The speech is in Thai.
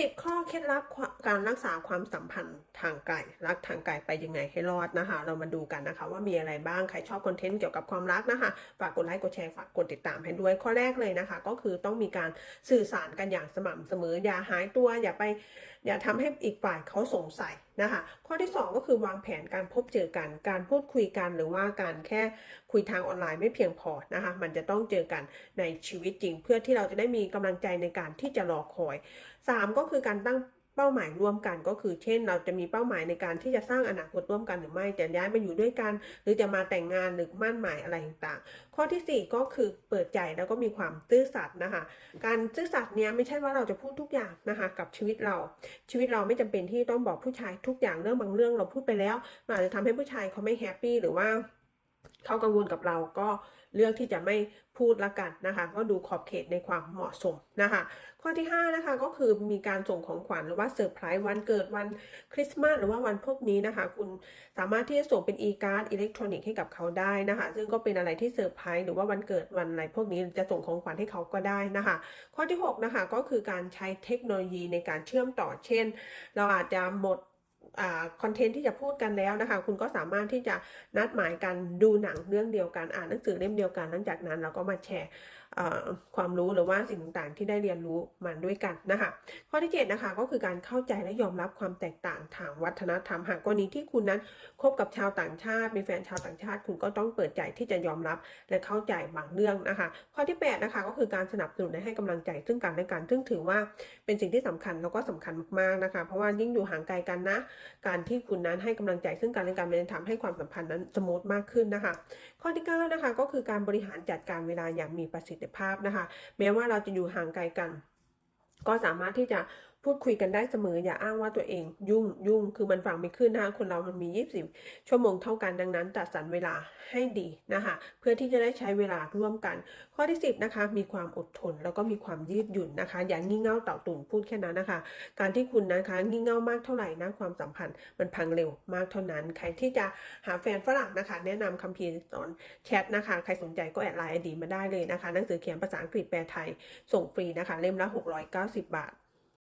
10 ข้อเคล็ดลับการรักษาความสัมพันธ์ทางไกลรักทางไกลไปยังไงให้รอดนะคะ เรามาดูกันนะคะ ว่ามีอะไรบ้างใครชอบคอนเทนต์เกี่ยวกับความรักนะคะฝากกดไลค์กดแชร์ฝากกดติดตามให้ด้วยข้อแรกเลยนะคะ ก็คือต้องมีการสื่อสารกันอย่างสม่ำเสมออย่าหายตัวอย่าไปอย่าทำให้อีกฝ่ายเขาสงสัยนะคะข้อที่ 2 ก็คือวางแผนการพบเจอกัน การพูดคุยกันหรือว่าการแค่คุยทางออนไลน์ไม่เพียงพอนะคะมันจะต้องเจอกันในชีวิตจริง เพื่อที่เราจะได้มีกำลังใจในการที่จะรอคอย 3 ก็คือการตั้ง เป้าหมายร่วมกันก็คือ เช่น เราจะมีเป้าหมายในการที่จะสร้างอนาคตร่วมกันหรือไม่จะย้ายมาอยู่ด้วยกัน หรือจะมาแต่งงานหรือมั่นหมายอะไรต่างๆ ข้อทีสี่4 ก็คือเปิดใจแล้วก็มีความซื่อสัตย์นะคะ การซื่อสัตย์เนี้ยไม่ใช่ว่าเราจะพูดทุกอย่างนะคะกับชีวิตเรา ชีวิตเราไม่จำเป็นที่ต้องบอกผู้ชายทุกอย่างเรื่องบางเรื่องเราพูดไปแล้วมันอาจจะทำให้ผู้ชายเขาไม่แฮปปี้หรือว่า เขากังวลกับเราก็เลือกที่จะไม่พูดละกันนะคะ ก็ดูขอบเขตในความเหมาะสมนะคะ ข้อที่ 5 นะคะก็คือมีการส่งของขวัญหรือว่าเซอร์ไพรส์วันเกิดวันคริสต์มาสหรือว่าวันพวกนี้นะคะ คุณสามารถที่จะส่งเป็น e-card อิเล็กทรอนิกส์ให้กับเขาได้นะคะ ซึ่งก็เป็นอะไรที่เซอร์ไพรส์หรือว่าวันเกิดวันอะไรพวกนี้จะส่งของขวัญให้เขาก็ได้นะคะ ข้อที่ 6 นะคะก็คือการใช้เทคโนโลยีในการเชื่อมต่อเช่น เราอาจจะหมด คอนเทนต์ที่จะพูดกันแล้วนะคะ คุณก็สามารถที่จะนัดหมายกันดูหนังเรื่องเดียวกันอ่านหนังสือเล่มเดียวกันหลังจากนั้นเราก็มาแชร์ความรู้หรือว่าสิ่งต่างๆที่ได้เรียนรู้มาด้วยกันนะคะ ข้อที่7นะคะก็คือการเข้าใจและยอมรับความแตกต่างทางวัฒนธรรมหากกรณีที่คุณนั้นคบกับชาวต่างชาติ มีแฟนชาวต่างชาติ คุณก็ต้องเปิดใจที่จะยอมรับและเข้าใจบางเรื่องนะคะ ข้อที่8นะคะก็คือการสนับสนุนและให้กำลังใจซึ่งกันและกันซึ่งถือว่าเป็นสิ่งที่สำคัญแล้วก็สำคัญมากๆนะคะ เพราะว่ายิ่งอยู่ห่างไกลกันนะการที่คุณนั้นให้กำลังใจซึ่งกันและกันมันจะทำให้ความสัมพันธ์นั้นสมูทมากขึ้นนะคะ ข้อที่9นะคะก็คือการบริหารจัดการเวลาอย่างมีประสิทธิภาพนะคะ แม้ว่าเราจะอยู่ห่างไกลกัน ก็สามารถที่จะ พูดคุยกันได้เสมอ อย่าอ้างว่าตัวเอง ยุ่งยุ่งคือมันฟังไม่ขึ้นนะคะคนเรามันมี 20 ชั่วโมงเท่ากันดังนั้นจัดสรรเวลาให้ดีนะคะเพื่อที่จะได้ใช้เวลาร่วมกัน ข้อที่ 10นะคะมีความอดทนแล้วก็มีความยืดหยุ่นนะคะ อย่างงี่เง่าเต่าตุ่นพูดแค่นั้นนะคะ การที่คุณนะคะงี่เง่ามากเท่าไหร่นะความสัมพันธ์มันพังเร็วมากเท่านั้น ใครที่จะหาแฟนฝรั่งนะคะ แนะนำคัมภีร์สอนแชทนะคะใครสนใจก็แอดไลน์ไอดีมาได้เลยนะคะหนังสือเขียนภาษาอังกฤษแปลไทยส่งฟรีนะคะ เล่มละ 690 บาท